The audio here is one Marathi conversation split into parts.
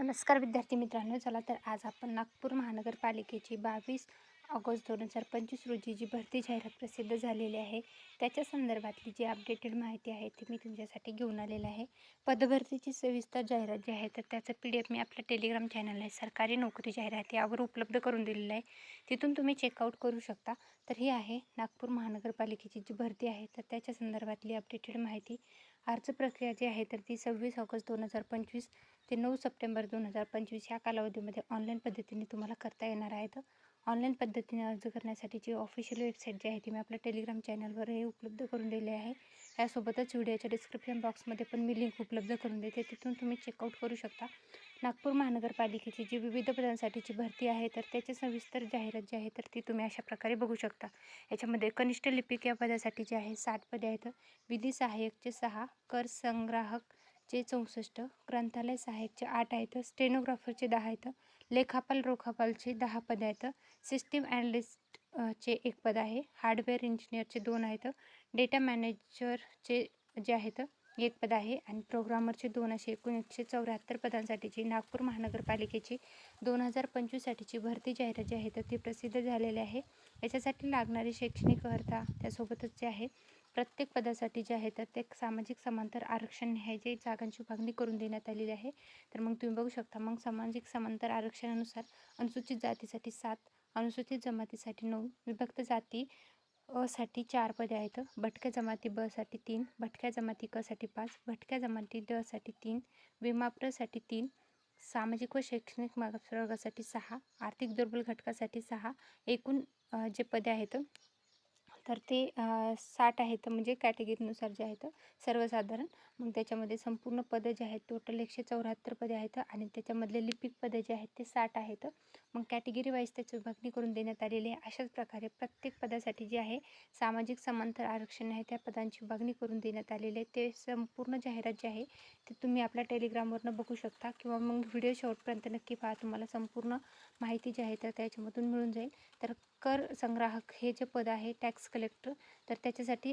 नमस्कार विद्यार्थी मित्रांनो चला तर आज आपण नागपूर महानगरपालिकेची बावीस ऑगस्ट दोन हजार पंचवीस रोजी जी भरती जाहिरात प्रसिद्ध झालेली आहे त्याच्या संदर्भातली जी अपडेटेड माहिती आहे ती मी तुमच्यासाठी घेऊन आलेलं आहे. पदभरतीची सविस्तर जाहिरात जी आहे तर त्याचं पी डी एफ मी आपल्या टेलिग्राम चॅनल आहे सरकारी नोकरी जाहिरात यावर उपलब्ध करून दिलेलं आहे. तिथून तुम्ही चेकआउट करू शकता. तर ही आहे नागपूर महानगरपालिकेची जी भरती आहे तर त्याच्या संदर्भातली अपडेटेड माहिती. अर्ज प्रक्रिया जी आहे तर ती सव्वीस ऑगस्ट दोन हजार पंचवीस ते नऊ सप्टेंबर दोन हजार पंचवीस या कालावधीमध्ये ऑनलाईन पद्धतीने तुम्हाला करता येणार आहेत ऑनलाईन पद्धतीने अर्ज करण्यासाठीची ऑफिशियल वेबसाईट जी आहे ती मी आपल्या टेलिग्राम चॅनलवर हे उपलब्ध करून दिली आहे. यासोबतच व्हिडिओच्या डिस्क्रिप्शन बॉक्समध्ये पण मी लिंक उपलब्ध करून देते. तिथून तुम्ही चेकआउट करू शकता. नागपूर महानगरपालिकेची जी विविध पदांसाठीची भरती आहे तर त्याची सविस्तर जाहिरात जी आहे तर ती तुम्ही अशा प्रकारे बघू शकता. याच्यामध्ये कनिष्ठ लिपिक या पदासाठी जे आहे सात पदे आहेत. विधी सहाय्यकचे सहा कर संग्राहकचे चौसष्ट ग्रंथालय सहाय्यकचे आठ आहेत. स्टेनोग्राफरचे दहा आहेत. लेखापाल रोखापालचे दहा पदे आहेत. सिस्टीम ॲनालिस्ट चे एक पद आहे. हार्डवेअर इंजिनियरचे दोन आहेत. डेटा मॅनेजरचे जे आहेत एक पद आहे. आणि प्रोग्रामरचे दोन असे एकोणीसशे चौऱ्याहत्तर पदांसाठीची नागपूर महानगरपालिकेची दोन हजार पंचवीससाठीची भरती जाहिरात जी आहे तर ती प्रसिद्ध झालेली आहे. याच्यासाठी लागणारी शैक्षणिक अर्हता त्यासोबतच जे आहे प्रत्येक पदासाठी जे आहे तर ते सामाजिक समांतर आरक्षण हे जे जागांची विभागणी करून देण्यात आलेली आहे. तर मग तुम्ही बघू शकता मग सामाजिक समांतर आरक्षणानुसार अनुसूचित जातीसाठी सात अनुसूचित जमातीसाठी नऊ विभक्त जाती असाठी चार पदे आहेत. भटक्या जमाती ब साठी तीन भटक्या जमाती क साठी पाच भटक्या जमाती ड साठी तीन विमाप्रसाठी तीन सामाजिक व शैक्षणिक मागासवर्गासाठी सहा आर्थिक दुर्बल घटकासाठी सहा. एकूण जे पदे आहेत तर ते साठ आहेत. म्हणजे कॅटेगरीनुसार जे आहेत सर्वसाधारण. मग त्याच्यामध्ये संपूर्ण पदं जे आहेत टोटल एकशे चौऱ्याहत्तर पदे आहेत आणि त्याच्यामधले लिपिक पदं जे आहेत ते साठ आहेत. मग कॅटेगरी वाईज त्याची विभागणी करून देण्यात आलेली आहे. अशाच प्रकारे प्रत्येक पदासाठी जे आहे सामाजिक समांतर आरक्षण आहे त्या पदांची विभागणी करून देण्यात आलेली आहे. ते संपूर्ण जाहिरात जे आहे ते तुम्ही आपल्या टेलिग्रामवरनं बघू शकता किंवा मग व्हिडिओ शेवटपर्यंत नक्की पहा. तुम्हाला संपूर्ण माहिती जी आहे तर त्याच्यामधून मिळून जाईल. तर कर संग्राहक हे जे पद आहे टॅक्स कलेक्टर तर त्याच्यासाठी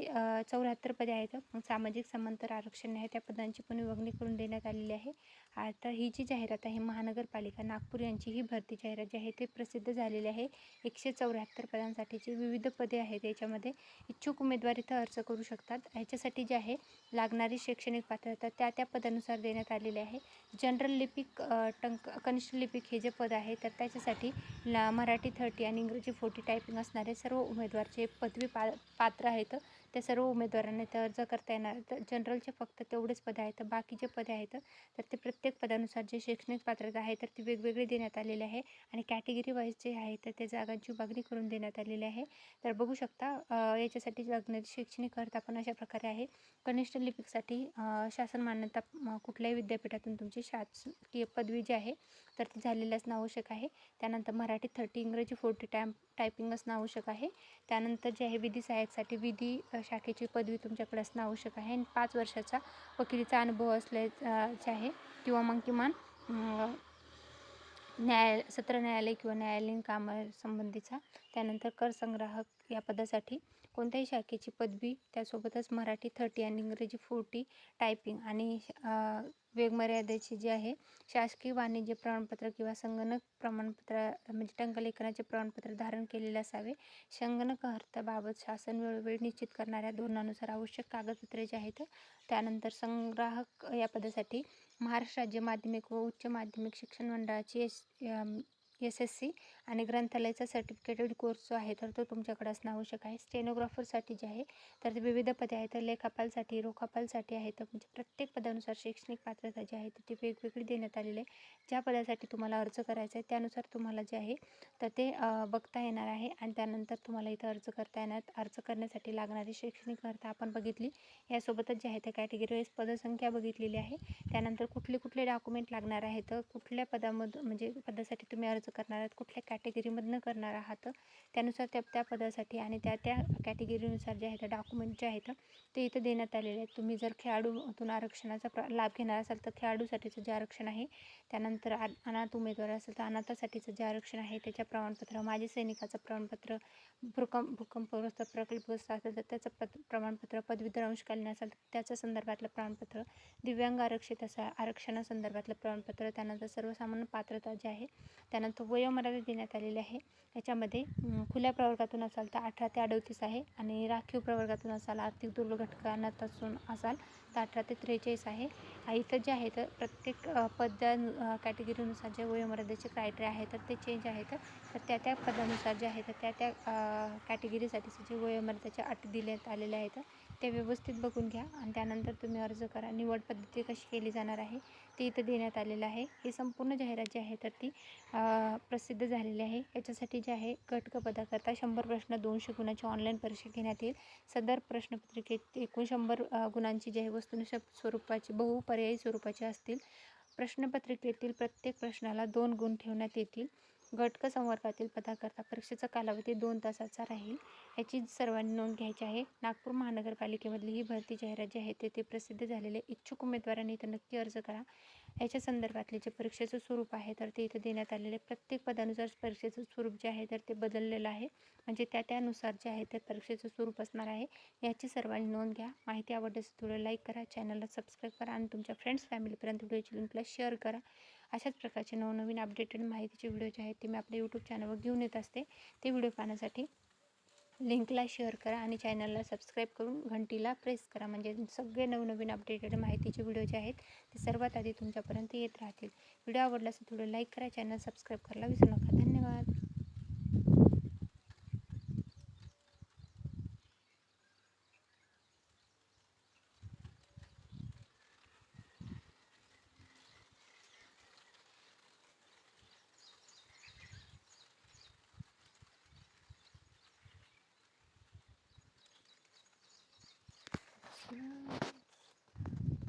चौऱ्याहत्तर पदे आहेत. मग सामाजिक समांतर आरक्षण आहे त्या पदांची पण विभागणी करून देण्यात आलेली आहे. आता ही जी जाहिरात आहे महानगरपालिका नागपूर यांची ही भरती जाहिरात जी आहे ते प्रसिद्ध झालेली आहे. एकशे चौऱ्याहत्तर पदांसाठीची विविध पदे आहेत याच्यामध्ये. इच्छुक उमेदवार इथं अर्ज करू शकतात. ह्याच्यासाठी जे आहे लागणारी शैक्षणिक पात्रता त्या त्या पदानुसार देण्यात आलेली आहे. जनरल लिपिक टंक कनिष्ठ लिपिक हे जे पद आहे तर त्याच्यासाठी ला मराठी थर्टी आणि इंग्रजी फोर्टी टायपिंग असणारे सर्व उमेदवारचे पदवी पा पात्र आहेत. त्या सर्व उमेदवारांना ते अर्ज करता येणार तर जनरलचे फक्त तेवढेच पदे आहेत बाकी जे पदे आहेत तर ते प्रत्येक पदानुसार जे शैक्षणिक पात्रता आहे तर ती वेगवेगळी देण्यात आलेली आहे. आणि कॅटेगरी वाईज जे आहे तर त्या जागांची मागणी करून देण्यात आलेली आहे. तर बघू शकता याच्यासाठी लागणारी शैक्षणिक अर्थ पण अशा प्रकारे आहे. कनिष्ठ लिपिकसाठी शासन मान्यता कुठल्याही विद्यापीठातून तुमची शासकीय पदवी जी आहे तर ती झालेली असणं आवश्यक आहे. त्यानंतर मराठी थर्टी इंग्रजी फोर्टी टाईम टायपिंग असणं आवश्यक आहे. त्यानंतर जे आहे विधी सहाय्यकसाठी विधी शाखेची पदवी तुमच्याकडे असणं आवश्यक आहे. आणि पाच वर्षाचा वकिलीचा अनुभव असल्याचे आहे. किंवा मग किमान न्याय सत्र न्यायालय किंवा न्यायालयीन कामासंबंधीचा त्यानंतर कर संग्राहक या पदासाठी कोणत्याही शाखेची पदवी त्यासोबतच मराठी थर्टी आणि इंग्रजी फोर्टी टायपिंग आणि वेगमर्यादेची जी आहे शासकीय वाणिज्य प्रमाणपत्र किंवा संगणक प्रमाणपत्र म्हणजे टंकलेखनाचे प्रमाणपत्र धारण केलेले असावे. संगणक अर्थाबाबत शासन वेळोवेळी निश्चित करणाऱ्या धोरणानुसार आवश्यक कागदपत्रे जे आहेत त्यानंतर संग्राहक या पदासाठी महाराष्ट्र राज्य माध्यमिक व उच्च माध्यमिक शिक्षण मंडळाची एस एस एस सी आणि ग्रंथालयाचा सर्टिफिकेटेड कोर्स जो आहे तर तो तुमच्याकडे असणं आवश्यक आहे. स्टेनोग्राफरसाठी जे आहे तर ते विविध पदे आहेत. लेखापालसाठी रोखापालसाठी आहेत म्हणजे प्रत्येक पदानुसार शैक्षणिक पात्रता जी आहे ती वेगवेगळी देण्यात आलेली आहे. ज्या पदासाठी तुम्हाला अर्ज करायचा आहे त्यानुसार तुम्हाला जे आहे तर ते बघता येणार आहे. आणि त्यानंतर तुम्हाला इथं अर्ज करता येणार. अर्ज करण्यासाठी लागणारी शैक्षणिक अर्थ आपण बघितली. यासोबतच जे आहे त्या कॅटेगरी वाईज पदसंख्या बघितलेली आहे. त्यानंतर कुठले कुठले डॉक्युमेंट लागणार आहेत कुठल्या पदामधून म्हणजे पदासाठी तुम्ही अर्ज अर्ज करणार आहात कुठल्या कॅटेगरीमधनं करणार आहात. त्यानुसार त्या त्या पदासाठी आणि त्या त्या कॅटेगरीनुसार जे आहेत डॉक्युमेंट जे आहेत ते इथं देण्यात आलेले आहेत. तुम्ही जर खेळाडूतून आरक्षणाचा प्र लाभ घेणार असाल तर खेळाडूसाठीचं जे आरक्षण आहे त्यानंतर आ अनाथ उमेदवार असेल तर अनाथासाठीचं जे आरक्षण आहे त्याच्या प्रमाणपत्र माजी सैनिकाचं प्रमाणपत्र भूकंप भूकंपग्रस्त प्रकल्पग्रस्त असेल तर त्याचं पद प्रमाणपत्र पदवीधर अंशकालीन असेल तर त्याच्या संदर्भातलं प्रमाणपत्र दिव्यांग आरक्षित असा आरक्षणासंदर्भातलं प्रमाणपत्र त्यानंतर सर्वसामान्य पात्रता जे आहे त्यानंतर वयोमर्यादा देण्यात आलेली आहे. याच्यामध्ये खुल्या प्रवर्गातून असाल तर अठरा ते अडतीस आहे आणि राखीव प्रवर्गातून असाल आर्थिक दुर्बल घटकांत असाल अठरा ते त्रेचाळीस आहे. इथं जे आहे तर प्रत्येक पदा कॅटेगरीनुसार जे वयोमर्यादेचे क्रायटेरिया आहे तर ते चेंज आहेत. तर त्या त्या पदानुसार जे आहे तर त्या त्या कॅटेगरीसाठीचे जे वयोमर्यादेच्या अटी दिल्यात आलेले आहेत ते व्यवस्थित बघून घ्या. आणि त्यानंतर तुम्ही अर्ज करा. निवड पद्धती कशी केली जाणार आहे ते इथं देण्यात आलेलं आहे. ही संपूर्ण जाहिरात जी आहे तर ती प्रसिद्ध झालेली आहे. याच्यासाठी जे आहे घटक पदाकरता शंभर प्रश्न दोनशे गुणाची ऑनलाईन परीक्षा घेण्यात येईल. सदर प्रश्नपत्रिकेत एकूण शंभर गुणांची जी आहे वस्तुनिष्ठ स्वरूपाची बहुपर्यायी स्वरूपाचे असतील. प्रश्नपत्रिकेतील प्रत्येक प्रश्नाला दोन गुण ठेवण्यात येतील. घटक संवर्गातील पदाकरता परीक्षेचा कालावधी दोन तासाचा राहील. याची सर्वांनी नोंद घ्यायची आहे. नागपूर महानगरपालिकेमधली ही भरती जाहिरात जी आहे तेथे प्रसिद्ध झालेले इच्छुक उमेदवारांनी इथं नक्की अर्ज करा. याच्या संदर्भातले जे परीक्षेचं स्वरूप आहे तर ते इथं देण्यात आलेले प्रत्येक पदानुसार परीक्षेचं स्वरूप जे आहे तर ते बदललेलं आहे. म्हणजे त्या त्यानुसार जे आहे ते परीक्षेचं स्वरूप असणार आहे. याची सर्वांनी नोंद घ्या. माहिती आवडल्यास थोडं लाईक करा चॅनलला सबस्क्राईब करा आणि तुमच्या फ्रेंड्स फॅमिलीपर्यंत व्हिडिओची लिंकला शेअर करा. अशाच प्रकारचे नवनवीन अपडेटेड माहितीचे व्हिडिओ जे आहेत ते मी आपल्या यूट्यूब चॅनलवर घेऊन येत असते. ते व्हिडिओ पाहण्यासाठी लिंकला शेअर करा आणि चॅनलला सबस्क्राईब करून घंटीला प्रेस करा. म्हणजे सगळे नवनवीन अपडेटेड माहितीचे व्हिडिओ जे आहेत ते सर्वात आधी तुमच्यापर्यंत येत राहतील. व्हिडिओ आवडला असेल थोडं लाईक करा चॅनल सबस्क्राईब करायला विसरू नका. धन्यवाद.